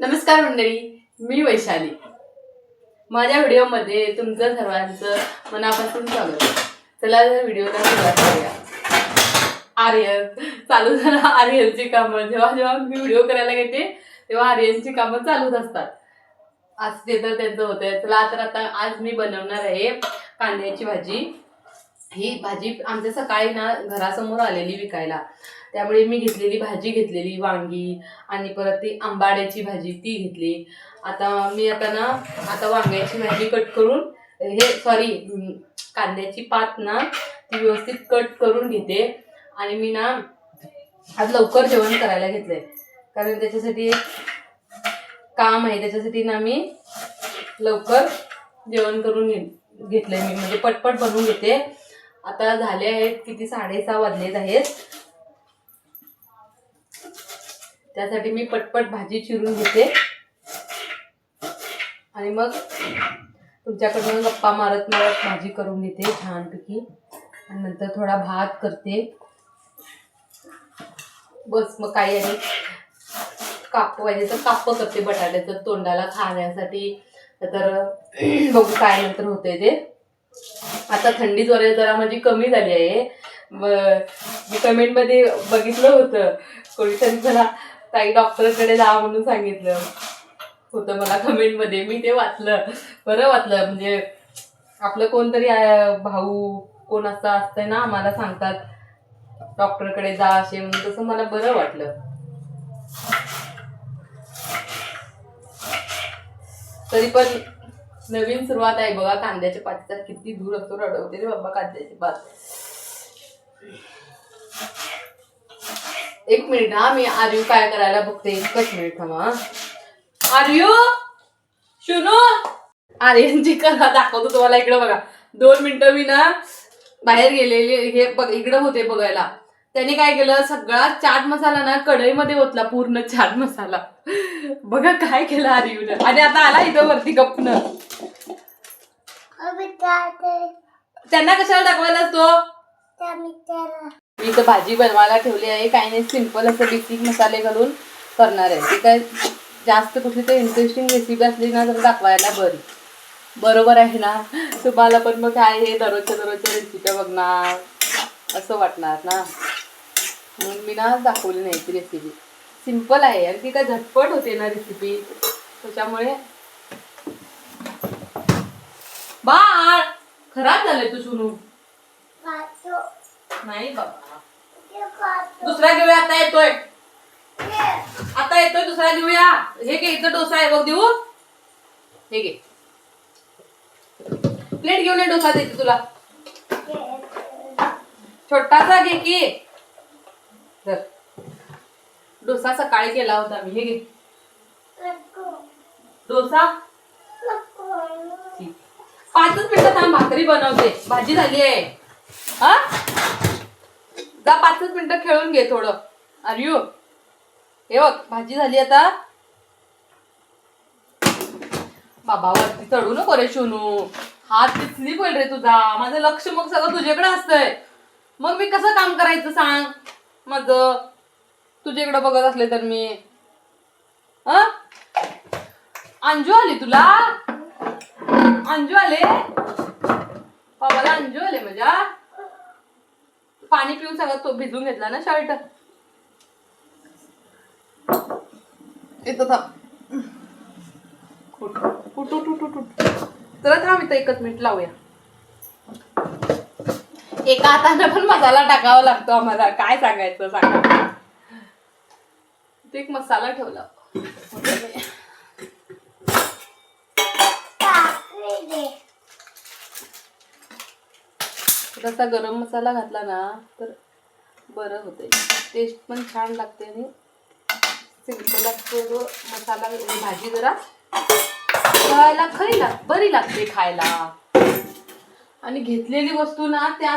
नमस्कार मंडळी मी वैशाली. माझ्या व्हिडिओमध्ये तुमचं सर्वांचं मनापासून स्वागत. आहे. चला जर व्हिडिओला सुरुवात करूया. आर्यन. चालू झाला आर्यनची कामं. जेव्हा जेव्हा मी व्हिडिओ करायला घेते तेव्हा आर्यनची कामं चालूच असतात. आज ते तर त्यांचं होतं चला तर आता आज मी बनवणार आहे कांद्याची भाजी. ही भाजी आमच्या सकाळी ना घरासमोर आलेली विकायला. त्यामुळे मी घेतलेली भाजी घेतलेली वांगी आणि परत ती आंबाड्याची भाजी ती घेतली. आता मी आता ना आता वांग्याची भाजी कट करून हे सॉरी कांद्याची पात ना ती व्यवस्थित कट करून घेते. आणि मी ना आज लवकर जेवण करायला घेतलंय. कारण त्याच्यासाठी काम आहे त्याच्यासाठी ना मी लवकर जेवण करून घे घेतलंय मी. म्हणजे पटपट बनवून घेते. आता झाले आहेत किती? साडेसहा वाजलेत आहेत. त्यासाठी मी पटपट भाजी चिरून घेते. आणि मग तुमच्याकडनं गप्पा मारत मारत भाजी करून घेते छानपैकी. आणि नंतर थोडा भात करते. बस मग काही आणि काप पाहिजे तर काप करते बटाट्याचं तोंडाला खाण्यासाठी. तर बघू काय नंतर होते ते. आता थंडी जरा जरा माझी कमी झाली आहे. मी कमेंटमध्ये बघितलं होतं. कोणीतरी मला ताई डॉक्टरकडे जा म्हणून सांगितलं होतं मला कमेंटमध्ये मी ते वाचलं. बरं वाचलं म्हणजे आपलं कोणतरी भाऊ कोण असं असतंय ना आम्हाला सांगतात डॉक्टरकडे जा असे म्हणून. तसं मला बरं वाटलं. तरी पण नवीन सुरुवात आहे बघा कांद्याच्या पातीचा किती दूर असतो रडवते रे बाबा कांद्याची पात. एक मिनिट हा मी आर्यू काय करायला बघते. एकच मिनिट थांबा हा. आर्यू? शुनो? आर्यनची कला दाखवतो तुम्हाला इकडं बघा. दोन मिनिटं मी ना बाहेर गेलेले हे बघ इकडं होते बघायला. त्याने काय केलं सगळा चाट मसाला ना कढईमध्ये ओतला पूर्ण चाट मसाला. बघा काय केलं आर्यूनं. आणि आता आला इथं वरती गपनं त्यांना कशाला दाखवायला तो मी इथं भाजी बनवायला ठेवली आहे. काही नाही सिंपल असं बेसिक मसाले घालून करणार आहे. ती काय जास्त कुठली तर इंटरेस्टिंग रेसिपी असली ना तर दाखवायला बरी. बरोबर आहे ना? तुम्हाला पण मग काय हे दररोजच्या दररोजच्या रेसिपी बघणार. असं वाटणार ना? म्हणून मी ना दाखवली नाही ती रेसिपी सिंपल आहे. आणि ती काय झटपट होते ना रेसिपी त्याच्यामुळे बाळ खराब झालंय तू सुनू. नाही बाबा. दुसरा घेऊया आता येतोय. आता येतोय दुसरा घेऊया हे घे इथं डोसा आहे बघ देऊ. हे घे. प्लेट घेऊन ये डोसा देते तुला. छोटासा घे की. डोसा सकाळी केला होता मी. हे घे. डोसा. पाचच मिनिटं थांब भाकरी बनवते. भाजी झाली आहे. हा? जा पाचच मिनिटं खेळून घे थोडं. यू? हे बघ भाजी झाली आता. बाबा वरती चढू नको रे शोनू हात तिथली पण रे तुझा. माझं लक्ष मग सगळं तुझ्याकडे असतंय. मग मी कसं काम करायचं सांग? माझं. तुझ्याकडे बघत असले तर मी. हा? अंजू आली तुला? अंजू आले? बाबाला अंजू आले माझ्या. पाणी पिऊन सगळं तो भिजून घेतला ना शर्ट. येतो थांब. उठ उठ उठ उठ तर थांब इथं एकच मिनिट लावूया. एका हाताने पण मसाला टाकावा लागतो आम्हाला. काय सांगायचं सांगा. ते एक मसाला ठेवला. थोडासा गरम मसाला घातला ना तर बरं होते टेस्ट पण छान लागते आणि सिंपल असतो जो मसाला भाजी जरा खायला खरी लाग बरी लागते खायला. आणि घेतलेली वस्तू ना त्या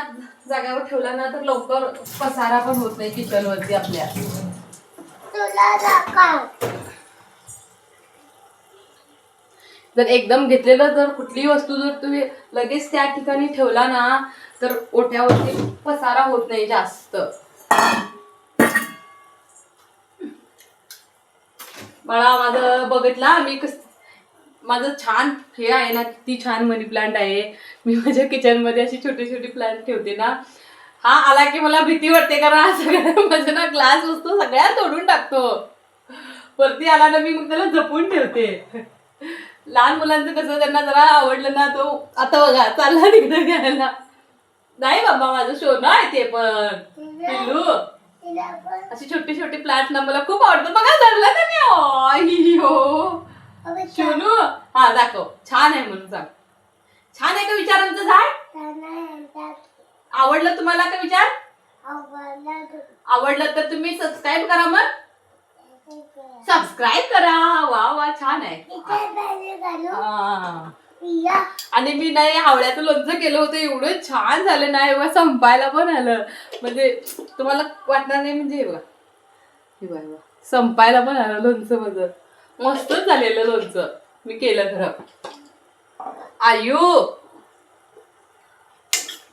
जाग्यावर ठेवला ना तर लवकर पसारा पण होत नाही किचनवरती आपल्या. जर एकदम घेतलेलं जर कुठलीही वस्तू जर तुम्ही लगेच त्या ठिकाणी ठेवला ना तर ओठ्यावरती पसारा होत नाही जास्त. मला माझं बघितला? मी कस माझं छान हे आहे ना किती छान मनी प्लांट आहे. मी माझ्या किचनमध्ये अशी छोटी छोटी प्लांट ठेवते ना. हा आला की मला भीती वाटते कारण हा सगळ्या माझा ना ग्लास वस्तू सगळ्या तोडून टाकतो. वरती आला ना मी मग त्याला जपून ठेवते. लहान मुलांचं कसं त्यांना जरा आवडलं ना तो आता बघा चालला तिकडे घ्यायला. नाही बाबा माझं शोन आहे ते पण. पिल्लू. अशी छोटी छोटी प्लांट ना मला खूप आवडतं बघा धरलं ना मी हो. शोनू हा दाखव. छान आहे म्हणून सांग. छान आहे का विचार आमचं झाड? आवडलं तुम्हाला का विचार? आवडलं तर तुम्ही सबस्क्राईब करा मग. सबस्क्राईब करा. वा वा छान आहे. हा. आणि मी नाही आवळ्याचं लोणचं केलं होतं. एवढं छान झालं ना. एवढं संपायला पण आलं. म्हणजे तुम्हाला वाटणार नाही म्हणजे हे बघा. हे बघा, हे बघा. संपायला पण आलं लोणचं माझं. मस्तच झालेलं लोणचं. मी केलं खरं. आयु!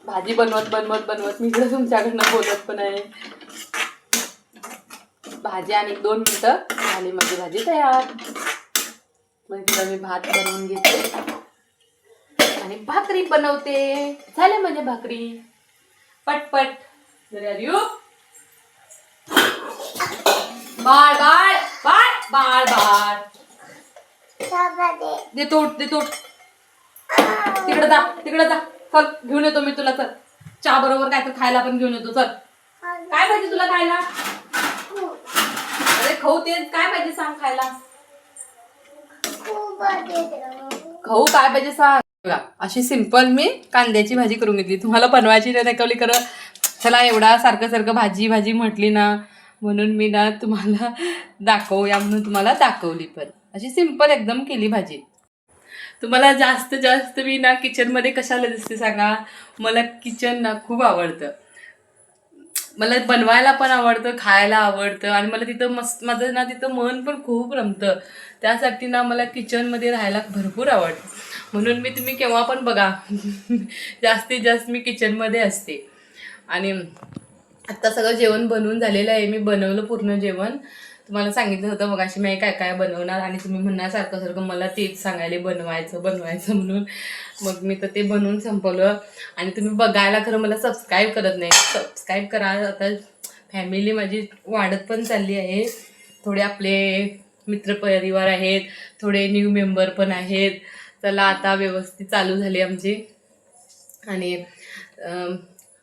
भाजी बनवत बनवत बनवत मी इकडे तुमच्याकडनं बोलत पण आहे. भाजी आणि दोन मिनटं झाली माझी भाजी तयार. मग तिला मी भात बनवून घेते. आणि भाकरी बनवते. झाले म्हणजे भाकरी. पटपट. जरा यू बाळ बाळ बाळ बाळ बाळ. दे तोड दे तोड तिकडे जा तिकडे जा. चल घेऊन येतो मी तुला चल. चहा बरोबर काय तर खायला पण घेऊन येतो चल. काय पाहिजे तुला खायला? खाऊ तेच काय पाहिजे सांग खायला? खाऊ काय पाहिजे सांग? अशी सिंपल मी कांद्याची भाजी करून घेतली. तुम्हाला बनवायची नाही दाखवली खरं. चला एवढा सारखं सारखं भाजी भाजी म्हटली ना म्हणून मी ना तुम्हाला दाखवूया म्हणून तुम्हाला दाखवली पण. अशी सिंपल एकदम केली भाजी. तुम्हाला जास्त जास्त मी ना किचनमध्ये कशाला दिसते सांगा? मला किचन ना खूप आवडतं. मला बनवायला पण आवडतं खायला आवडतं आणि मला तिथं मस्त माझं ना तिथं मन पण खूप रमतं. त्यासाठी ना मला किचनमध्ये राहायला भरपूर आवडतं. म्हणून मी तुम्ही केव्हा पण बघा. जास्तीत जास्त मी किचनमध्ये असते. आणि आत्ता सगळं जेवण बनवून झालेलं आहे. मी बनवलं पूर्ण जेवण. तुम्हाला सांगितलं होतं मग अशी मी काय काय बनवणार? आणि तुम्ही म्हणणार सारखं सारखं मला तेच सांगायला बनवायचं बनवायचं म्हणून. मग मी तर ते बनवून संपवलं. आणि तुम्ही बघायला खरं मला सबस्क्राईब करत नाही. सबस्क्राईब करा. आता फॅमिली माझी वाढत पण चालली आहे. थोडे आपले मित्रपरिवार आहेत. थोडे न्यू मेंबर पण आहेत. चला आता व्यवस्थित चालू झाली आमची. आणि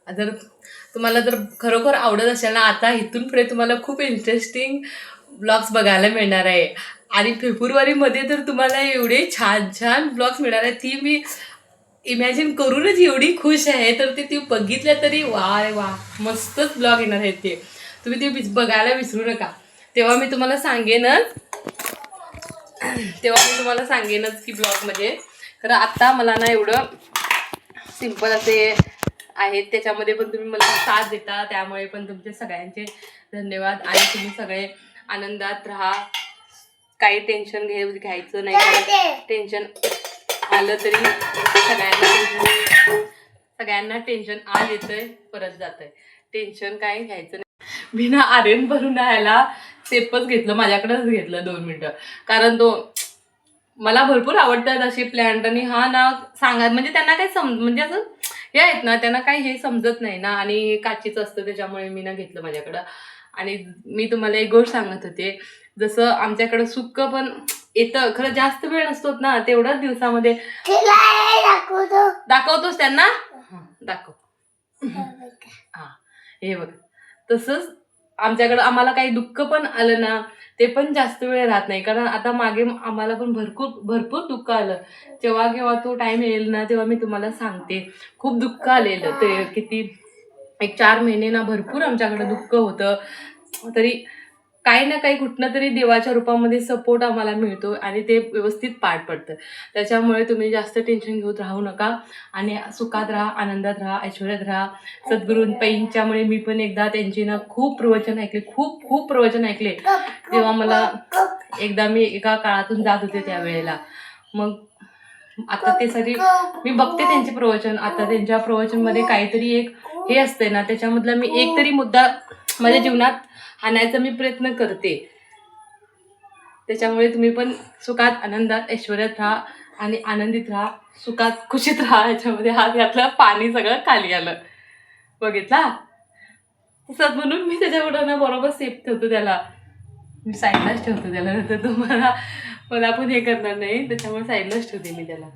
जर तुम्हाला जर खरोखर आवडत असेल ना आता इथून पुढे तुम्हाला खूप इंटरेस्टिंग ब्लॉग्स बघायला मिळणार आहे. आणि फेब्रुवारीमध्ये तर तुम्हाला एवढे छान छान ब्लॉग्स मिळणार आहेत. ती मी इमॅजिन करूनच एवढी खुश आहे. तर ते ती बघितल्या तरी वा वा मस्तच ब्लॉग येणार आहेत ते. तुम्ही ते विस- बघायला विसरू नका. तेव्हा मी तुम्हाला सांगेनच. तेव्हा मी तुम्हाला सांगेनच की ब्लॉगमध्ये तर आत्ता मला ना एवढं सिंपल असे आहेत. त्याच्यामध्ये पण तुम्ही मला साथ देता. त्यामुळे पण तुमचे सगळ्यांचे धन्यवाद. आणि तुम्ही सगळे आनंदात राहा. काही टेन्शन घे घ्यायचं नाही. टेन्शन आलं तरी सगळ्यांना सगळ्यांना टेन्शन आज येतंय परत जातंय. टेन्शन काय घ्यायचं नाही. मी ना आर्यन भरून राहायला सेपच घेतलं माझ्याकडेच घेतलं दोन मिनटं. कारण तो मला भरपूर आवडतात असे प्लॅन्ट आणि हा ना सांगा म्हणजे त्यांना काही सम म्हणजे असं हे आहेत ना त्यांना काही हे समजत नाही ना. आणि हे काचीचं असतं त्याच्यामुळे मी ना घेतलं माझ्याकडं. आणि मी तुम्हाला एक गोष्ट सांगत होते. जसं आमच्याकडं सुक्क पण येतं. खरं जास्त वेळ नसतोच ना तेवढ्याच दिवसामध्ये. दाखवतोस त्यांना? हा, दाखव. हा हे. बघ. तसंच आमच्याकडं आम्हाला काही दुःख पण आलं ना ते पण जास्त वेळ राहत नाही. कारण आता मागे आम्हाला पण भरपूर भरपूर दुःख आलं. जेव्हा केव्हा तो टाइम येईल ना तेव्हा मी तुम्हाला सांगते. खूप दुःख आलेलं. ते किती एक चार महिने ना भरपूर आमच्याकडे दुःख होतं. तरी काही ना काही कुठनं तरी देवाच्या रूपामध्ये सपोर्ट आम्हाला मिळतो आणि ते व्यवस्थित पार पडतं. त्याच्यामुळे तुम्ही जास्त टेन्शन घेऊन राहू नका आणि सुखात राहा आनंदात राहा ऐश्वर्यात राहा. सद्गुरूंपाईंच्यामुळे मी पण एकदा त्यांची ना खूप प्रवचन ऐकले खूप खूप प्रवचन ऐकले. तेव्हा मला एकदा मी एका काळातून जात होते त्यावेळेला. मग आता ते सगळी मी बघते त्यांचे प्रवचन. आता त्यांच्या प्रवचनमध्ये काहीतरी एक हे असते ना त्याच्यामधला मी एक तरी मुद्दा माझ्या जीवनात आणायचा मी प्रयत्न करते. त्याच्यामुळे तुम्ही पण सुखात आनंदात ऐश्वर्यात राहा आणि आनंदित राहा सुखात खुशीत राहा. याच्यामध्ये हात घातला पाणी सगळं खाली आलं. बघितला? तसंच म्हणून मी त्याच्या बरोबर सेफ ठेवतो त्याला. मी साईडलाच ठेवतो त्याला. नंतर तुम्हाला मला पण हे करणार नाही. त्याच्यामुळे साईडलाच ठेवते मी त्याला.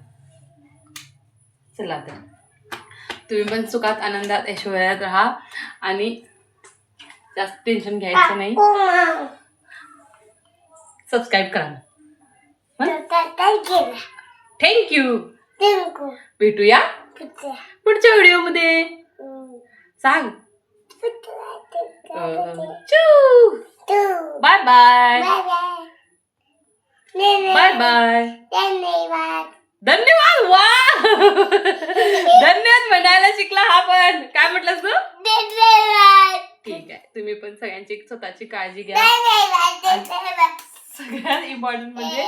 चला तर तुम्ही पण सुखात आनंदात ऐश्वर्यात राहा. आणि जास्त टेन्शन घ्यायचं नाही. सबस्क्राईब करा. थँक्यू भेटूया पुढच्या व्हिडिओमध्ये. सांग. चू. बाय बाय बाय बाय धन्यवाद. वा धन्यवाद म्हणायला शिकला हा पण. काय म्हटलंस तू? ठीक आहे. तुम्ही पण सगळ्यांची स्वतःची काळजी घ्या. सगळ्यात इम्पॉर्टंट म्हणजे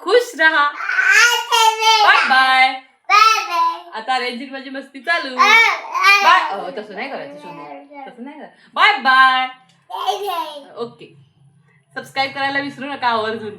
खुश राहा. बाय बाय आता रेंजिन माझी मस्ती चालू. बाय तसं नाही करायचं शोधू तसं नाही करायचं. बाय बाय ओके सबस्क्राईब करायला विसरू नका आवर्जून.